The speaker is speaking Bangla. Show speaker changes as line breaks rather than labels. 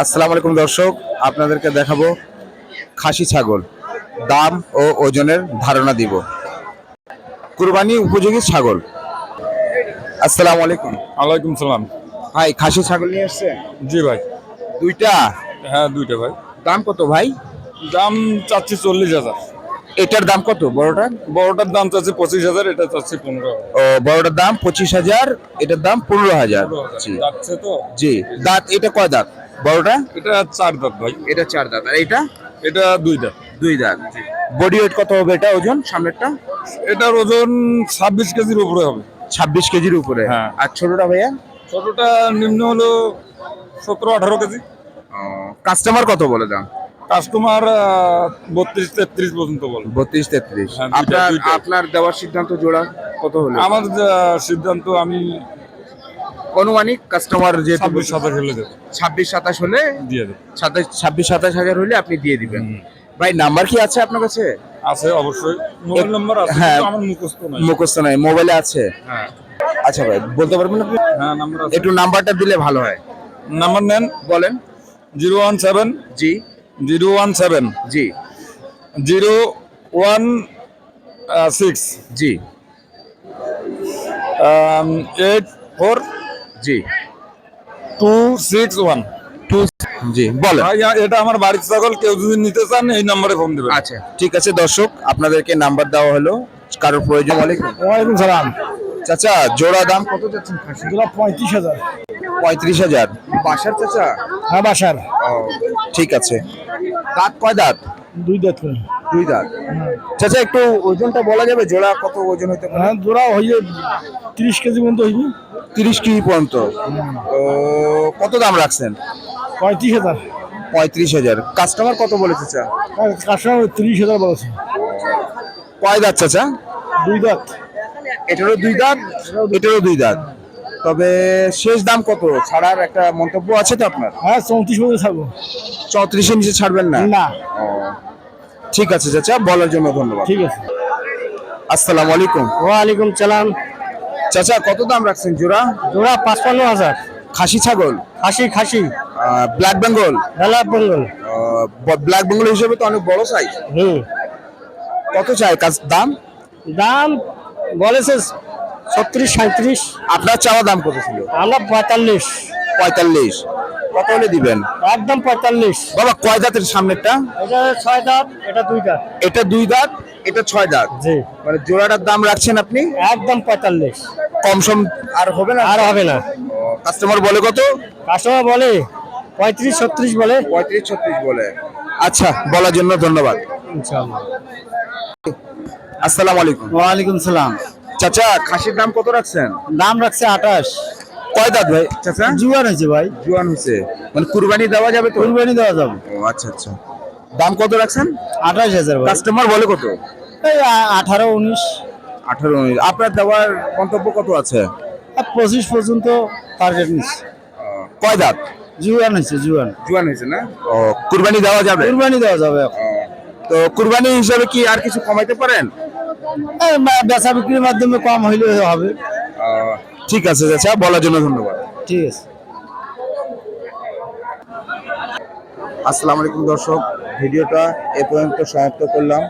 আসসালামু আলাইকুম দর্শক আপনাদেরকে দেখাবো খাসি ছাগল। দাম ও ওজনের ধারণা দিব। কুরবানি উপযোগী ছাগল। আসসালামু আলাইকুম।
ওয়ালাইকুম সালাম।
ভাই খাসি ছাগল নিয়ে আসছেন
জি ভাই।
দুইটা?
হ্যাঁ দুইটা ভাই।
দাম কত ভাই?
দাম চাচ্ছি চল্লিশ হাজার।
এটার দাম কত? বড়টার?
বড়টার দাম চাচ্ছি পঁচিশ হাজার এটা চাচ্ছি পনেরো
ও বড়টার দাম পঁচিশ হাজার এটার দাম পনেরো হাজার।
যাচ্ছে তো?
জি। দাঁত এটা কয় দাঁত? বড়টা?
এটা চার দাঁত ভাই।
এটা চার দাঁত। আর এটা
এটা দুই দাঁত।
দুই দাঁত। বডি ওয়েট কত হবে এটা ওজন সামনেরটা?
এটার ওজন ছাব্বিশ কেজির উপরে হবে।
ছাব্বিশ কেজির উপরে?
হ্যাঁ।
আর ছোটটা ভাইয়া?
ছোটটা নিম্ন হলো সতেরো আঠারো কেজি।
কাস্টমার কত বলে দাম?
কাস্টমার বত্রিশ তেত্রিশ পর্যন্ত বলে।
বত্রিশ তেত্রিশ।
হ্যাঁ,
আপনার আপনার দেওয়ার সিদ্ধান্ত জোড়া কত হলো?
আমার সিদ্ধান্ত আমি
অনুমানিক কাস্টমার যে
ছাব্বিশ সাতাশ হলে দেবো।
ছাব্বিশ সাতাশ হলে
দিয়ে দেবো।
সাতাশ ছাব্বিশ সাতাশ হাজার হলে আপনি দিয়ে দিবেন। ভাই নাম্বার কি আছে আপনার কাছে?
আছে অবশ্যই। মোবাইল নাম্বার আছে
হ্যাঁ।
আমার মুখস্থ নাই।
মুখস্থ নাই মোবাইলে আছে।
হ্যাঁ।
আচ্ছা ভাই বলতে পারবেন আপনি?
হ্যাঁ নাম্বার
একটু নাম্বারটা দিলে ভালো হয়।
নাম্বার নেন।
বলেন।
জিরো ওয়ান সেভেন
জি।
Zero one seven.
জি।
Zero one six.
জি।
Eight four.
জি।
Two six one.
টু জি
ভাই এটা আমার বাড়ির ছাগল কেউ যদি নিতে চান এই নম্বরে ফোন দেবেন।
আচ্ছা ঠিক আছে দর্শক আপনাদেরকে নাম্বার দেওয়া হলো। কারোর প্রয়োজন
ওয়ালাইকুম সালাম।
চাচা জোড়া দাম কত খাসি
দুলা পঁয়ত্রিশ হাজার।
পঁয়ত্রিশ হাজার। বাসার চাচা?
হ্যাঁ বাসার।
ঠিক আছে। দাঁত কয় দাঁত?
দুই দাঁত
দুই দাঁত। চাচা একটু ওজনটা বলা যাবে? জোড়া কত ওজন হতে পারে?
হ্যাঁ জোড়া হইয়ে তিরিশ কেজি পর্যন্ত হইবে।
তিরিশ কেজি পর্যন্ত। ও কত দাম রাখছেন?
পঁয়ত্রিশ হাজার।
পঁয়ত্রিশ হাজার। কাস্টমার কত বলেছে চা
কাস্টমার তিরিশ হাজার বলেছে
কয় দাঁত চাচা?
দুই দাঁত।
এটারও দুই দাঁত? এটারও দুই দাঁত। তবে শেষ দাম কত? ছাড়ার একটা মন্তব্য আছে তো আপনার?
হ্যাঁ চৌত্রিশ পর্যন্ত থাকব
চৌত্রিশের নিচে ছাড়বেন না?
না।
ঠিক আছে চাচা বলার জন্য ধন্যবাদ।
ঠিক আছে।
আসসালামু আলাইকুম।
ওয়ালাইকুম সালাম।
চাচা কত দাম রাখছেন জোড়া?
জোড়া পাঁচপান্ন হাজার।
খাসি ছাগল?
খাসি খাসি।
ব্ল্যাক বেঙ্গল?
বেলা বেঙ্গল।
ব্ল্যাক বেঙ্গল হিসেবে তো অনেক বড় সাইজ
হুম।
কত চাই? কাজ দাম?
দাম বলেছে ছত্রিশ সাঁত্রিশ
আপনার চাওয়া দাম কত ছিল?
আমরা পঁয়তাল্লিশ।
পঁয়তাল্লিশ। কত হলে দিবেন?
একদম পঁয়তাল্লিশ।
বাবা কয় দাঁতের সামনেরটা?
এটা ছয় দাঁত এটা দুই দাঁত
এটা দুই দাঁত এটা ছয় দাঁত
জি।
মানে জোড়াটার দাম রাখছেন আপনি?
একদম পঁয়তাল্লিশ।
কম সম আর হবে না?
আর হবে না।
কাস্টমার বলে কত?
কাস্টমার বলে পঁয়ত্রিশ ছত্রিশ বলে।
পঁয়ত্রিশ ছত্রিশ বলে। আচ্ছা বলার জন্য ধন্যবাদ। আসসালামু আলাইকুম।
ওয়ালাইকুম সালাম।
চাচা খাসির দাম কত রাখছেন?
দাম রাখছে আঠাশ।
কয় দাঁত ভাই? চাচা?
জুয়ান হয়েছে ভাই।
জোয়ান হয়েছে। মানে কুরবানি দেওয়া যাবে তো?
কুরবানি দেওয়া যাবে।
ও আচ্ছা আচ্ছা। দাম কত রাখছেন?
আঠাশ হাজার
কাস্টমার বলে কত?
এই আঠারো উনিশ।
আঠারো উনিশ। আপনার দেওয়ার মন্তব্য কত আছে?
পঁচিশ পর্যন্ত টার্গেট নিচ্ছে।
কয় দাঁত?
জুয়ান হয়েছে জুয়ান।
জোয়ান হয়েছে না? ও কুরবানি দেওয়া যাবে?
কুরবানি দেওয়া যাবে
তো কুরবানি হিসাবে কি আর কিছু কমাইতে পারেন?
বেচা বিক্রির মাধ্যমে কম হইলে হবে।
ঠিক আছে চাচা বলার জন্য ধন্যবাদ।
ঠিক আছে।
আসসালামু আলাইকুম দর্শক ভিডিওটা এ পর্যন্ত সমাপ্ত করলাম।